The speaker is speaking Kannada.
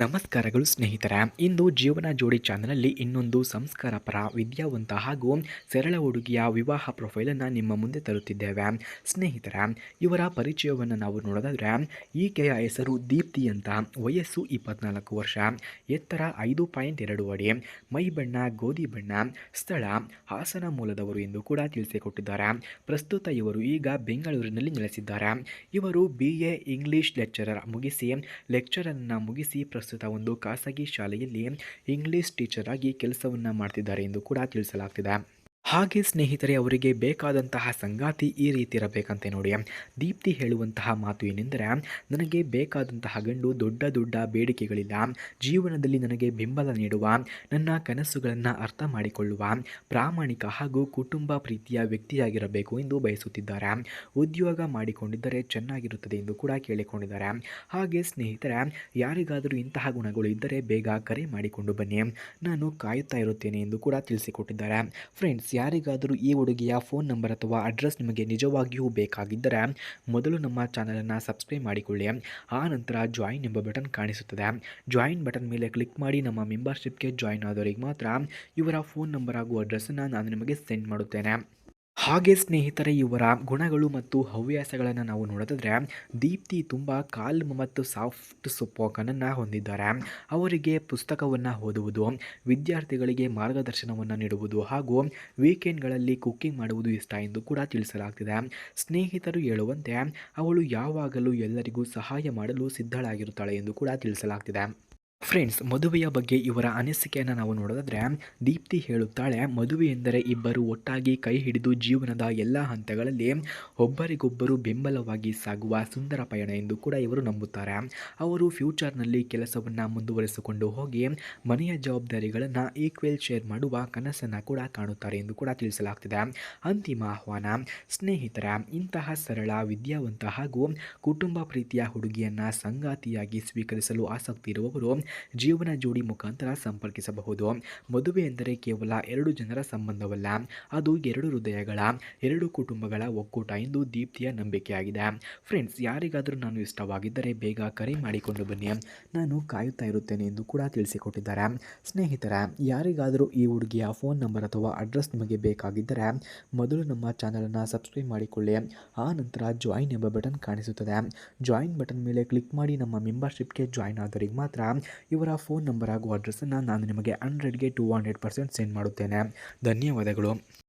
ನಮಸ್ಕಾರಗಳು ಸ್ನೇಹಿತರೆ. ಇಂದು ಜೀವನ ಜೋಡಿ ಚಾನಲಲ್ಲಿ ಇನ್ನೊಂದು ಸಂಸ್ಕಾರ ಪರ ವಿದ್ಯಾವಂತ ಹಾಗೂ ಸರಳ ಹುಡುಗಿಯ ವಿವಾಹ ಪ್ರೊಫೈಲನ್ನು ನಿಮ್ಮ ಮುಂದೆ ತರುತ್ತಿದ್ದೇವೆ. ಸ್ನೇಹಿತರೆ, ಇವರ ಪರಿಚಯವನ್ನು ನಾವು ನೋಡೋದಾದರೆ, ಈಕೆಯ ಹೆಸರು ದೀಪ್ತಿ ಅಂತ. ವಯಸ್ಸು ಇಪ್ಪತ್ನಾಲ್ಕು ವರ್ಷ. ಎತ್ತರ ಐದು ಪಾಯಿಂಟ್ ಎರಡು ಅಡಿ. ಮೈ ಬಣ್ಣ, ಗೋಧಿ ಬಣ್ಣ. ಸ್ಥಳ ಹಾಸನ ಮೂಲದವರು ಎಂದು ಕೂಡ ತಿಳಿಸಿಕೊಟ್ಟಿದ್ದಾರೆ. ಪ್ರಸ್ತುತ ಇವರು ಈಗ ಬೆಂಗಳೂರಿನಲ್ಲಿ ನೆಲೆಸಿದ್ದಾರೆ. ಇವರು ಬಿ ಇಂಗ್ಲಿಷ್ ಲೆಕ್ಚರರ್ ಮುಗಿಸಿ, ಲೆಕ್ಚರನ್ನು ಮುಗಿಸಿ ಪ್ರಸ್ತುತ ಒಂದು ಖಾಸಗಿ ಶಾಲೆಯಲ್ಲಿ ಇಂಗ್ಲಿಷ್ ಟೀಚರ್ ಆಗಿ ಕೆಲಸವನ್ನು ಮಾಡ್ತಿದ್ದಾರೆ ಎಂದು ಕೂಡ ತಿಳಿಸಲಾಗ್ತಿದೆ. ಹಾಗೆ ಸ್ನೇಹಿತರೆ, ಅವರಿಗೆ ಬೇಕಾದಂತಹ ಸಂಗಾತಿ ಈ ರೀತಿ ಇರಬೇಕಂತೆ ನೋಡಿ. ದೀಪ್ತಿ ಹೇಳುವಂತಹ ಮಾತು ಏನೆಂದರೆ, ನನಗೆ ಬೇಕಾದಂತಹ ಗಂಡು ದೊಡ್ಡ ದೊಡ್ಡ ಬೇಡಿಕೆಗಳಿಲ್ಲ. ಜೀವನದಲ್ಲಿ ನನಗೆ ಬೆಂಬಲ ನೀಡುವ, ನನ್ನ ಕನಸುಗಳನ್ನು ಅರ್ಥ ಮಾಡಿಕೊಳ್ಳುವ, ಪ್ರಾಮಾಣಿಕ ಹಾಗೂ ಕುಟುಂಬ ಪ್ರೀತಿಯ ವ್ಯಕ್ತಿಯಾಗಿರಬೇಕು ಎಂದು ಬಯಸುತ್ತಿದ್ದಾರೆ. ಉದ್ಯೋಗ ಮಾಡಿಕೊಂಡಿದ್ದರೆ ಚೆನ್ನಾಗಿರುತ್ತದೆ ಎಂದು ಕೂಡ ಕೇಳಿಕೊಂಡಿದ್ದಾರೆ. ಹಾಗೆ ಸ್ನೇಹಿತರೆ, ಯಾರಿಗಾದರೂ ಇಂತಹ ಗುಣಗಳು ಇದ್ದರೆ ಬೇಗ ಕರೆ ಮಾಡಿಕೊಂಡು ಬನ್ನಿ. ನಾನು ಕಾಯುತ್ತಾ ಇರುತ್ತೇನೆ ಎಂದು ಕೂಡ ತಿಳಿಸಿಕೊಟ್ಟಿದ್ದಾರೆ. ಫ್ರೆಂಡ್ಸ್ ಯಾರಿಗಾದರೂ ಈ ಹುಡುಗಿಯ ಫೋನ್ ನಂಬರ್ ಅಥವಾ ಅಡ್ರೆಸ್ ನಿಮಗೆ ನಿಜವಾಗಿಯೂ ಬೇಕಾಗಿದ್ದರೆ ಮೊದಲು ನಮ್ಮ ಚಾನಲನ್ನು ಸಬ್ಸ್ಕ್ರೈಬ್ ಮಾಡಿಕೊಳ್ಳಿ. ಆ ನಂತರ ಜಾಯಿನ್ ಎಂಬ ಬಟನ್ ಕಾಣಿಸುತ್ತದೆ. ಜಾಯಿನ್ ಬಟನ್ ಮೇಲೆ ಕ್ಲಿಕ್ ಮಾಡಿ ನಮ್ಮ ಮೆಂಬರ್ಶಿಪ್ಗೆ ಜಾಯಿನ್ ಆದವರಿಗೆ ಮಾತ್ರ ಇವರ ಫೋನ್ ನಂಬರ್ ಹಾಗೂ ಅಡ್ರೆಸ್ಸನ್ನು ನಾನು ನಿಮಗೆ ಸೆಂಡ್ ಮಾಡುತ್ತೇನೆ. ಹಾಗೆ ಸ್ನೇಹಿತರೆ, ಇವರ ಗುಣಗಳು ಮತ್ತು ಹವ್ಯಾಸಗಳನ್ನು ನಾವು ನೋಡೋದಾದರೆ ದೀಪ್ತಿ ತುಂಬ ಕಾಲ್ಮ್ ಮತ್ತು ಸಾಫ್ಟ್ ಸುಪೋಕನನ್ನು ಹೊಂದಿದ್ದಾರೆ. ಅವರಿಗೆ ಪುಸ್ತಕವನ್ನು ಓದುವುದು, ವಿದ್ಯಾರ್ಥಿಗಳಿಗೆ ಮಾರ್ಗದರ್ಶನವನ್ನು ನೀಡುವುದು ಹಾಗೂ ವೀಕೆಂಡ್ಗಳಲ್ಲಿ ಕುಕ್ಕಿಂಗ್ ಮಾಡುವುದು ಇಷ್ಟ ಎಂದು ಕೂಡ ತಿಳಿಸಲಾಗ್ತಿದೆ. ಸ್ನೇಹಿತರು ಹೇಳುವಂತೆ, ಅವಳು ಯಾವಾಗಲೂ ಎಲ್ಲರಿಗೂ ಸಹಾಯ ಮಾಡಲು ಸಿದ್ಧಳಾಗಿರುತ್ತಾಳೆ ಎಂದು ಕೂಡ ತಿಳಿಸಲಾಗ್ತಿದೆ. ಫ್ರೆಂಡ್ಸ್ ಮದುವೆಯ ಬಗ್ಗೆ ಇವರ ಅನಿಸಿಕೆಯನ್ನು ನಾವು ನೋಡೋದಾದರೆ, ದೀಪ್ತಿ ಹೇಳುತ್ತಾಳೆ, ಮದುವೆ ಎಂದರೆ ಇಬ್ಬರು ಒಟ್ಟಾಗಿ ಕೈ ಹಿಡಿದು ಜೀವನದ ಎಲ್ಲ ಹಂತಗಳಲ್ಲಿ ಒಬ್ಬರಿಗೊಬ್ಬರು ಬೆಂಬಲವಾಗಿ ಸಾಗುವ ಸುಂದರ ಪಯಣ ಎಂದು ಕೂಡ ಇವರು ನಂಬುತ್ತಾರೆ. ಅವರು ಫ್ಯೂಚರ್ನಲ್ಲಿ ಕೆಲಸವನ್ನು ಮುಂದುವರಿಸಿಕೊಂಡು ಹೋಗಿ ಮನೆಯ ಜವಾಬ್ದಾರಿಗಳನ್ನು ಈಕ್ವೆಲ್ ಶೇರ್ ಮಾಡುವ ಕನಸನ್ನು ಕೂಡ ಕಾಣುತ್ತಾರೆ ಎಂದು ಕೂಡ ತಿಳಿಸಲಾಗ್ತಿದೆ. ಅಂತಿಮ ಆಹ್ವಾನ, ಸ್ನೇಹಿತರ, ಇಂತಹ ಸರಳ, ವಿದ್ಯಾವಂತ ಹಾಗೂ ಕುಟುಂಬ ಪ್ರೀತಿಯ ಹುಡುಗಿಯನ್ನು ಸಂಗಾತಿಯಾಗಿ ಸ್ವೀಕರಿಸಲು ಆಸಕ್ತಿ ಇರುವವರು ಜೀವನ ಜೋಡಿ ಮುಖಾಂತರ ಸಂಪರ್ಕಿಸಬಹುದು. ಮದುವೆ ಎಂದರೆ ಕೇವಲ ಎರಡು ಜನರ ಸಂಬಂಧವಲ್ಲ, ಅದು ಎರಡು ಹೃದಯಗಳ, ಎರಡು ಕುಟುಂಬಗಳ ಒಕ್ಕೂಟ ಎಂದು ದೀಪ್ತಿಯ ನಂಬಿಕೆಯಾಗಿದೆ. ಫ್ರೆಂಡ್ಸ್ ಯಾರಿಗಾದರೂ ನಾನು ಇಷ್ಟವಾಗಿದ್ದರೆ ಬೇಗ ಕರೆ ಮಾಡಿಕೊಂಡು ಬನ್ನಿ. ನಾನು ಕಾಯುತ್ತಾ ಇರುತ್ತೇನೆ ಎಂದು ಕೂಡ ತಿಳಿಸಿಕೊಟ್ಟಿದ್ದಾರೆ. ಸ್ನೇಹಿತರ, ಯಾರಿಗಾದರೂ ಈ ಹುಡುಗಿಯ ಫೋನ್ ನಂಬರ್ ಅಥವಾ ಅಡ್ರೆಸ್ ನಿಮಗೆ ಬೇಕಾಗಿದ್ದರೆ ಮೊದಲು ನಮ್ಮ ಚಾನಲನ್ನು ಸಬ್ಸ್ಕ್ರೈಬ್ ಮಾಡಿಕೊಳ್ಳಿ. ಆ ನಂತರ ಜಾಯಿನ್ ಎಂಬ ಬಟನ್ ಕಾಣಿಸುತ್ತದೆ. ಜಾಯಿನ್ ಬಟನ್ ಮೇಲೆ ಕ್ಲಿಕ್ ಮಾಡಿ ನಮ್ಮ ಮೆಂಬರ್ಶಿಪ್ಗೆ ಜಾಯಿನ್ ಆದವರಿಗೆ ಮಾತ್ರ ಇವರ ಫೋನ್ ನಂಬರ್ ಹಾಗೂ ಅಡ್ರೆಸ್ಸನ್ನು ನಾನು ನಿಮಗೆ ಹಂಡ್ರೆಡ್ಗೆ ಟು ಹಂಡ್ರೆಡ್ ಪರ್ಸೆಂಟ್ ಸೆಂಡ್ ಮಾಡುತ್ತೇನೆ. ಧನ್ಯವಾದಗಳು.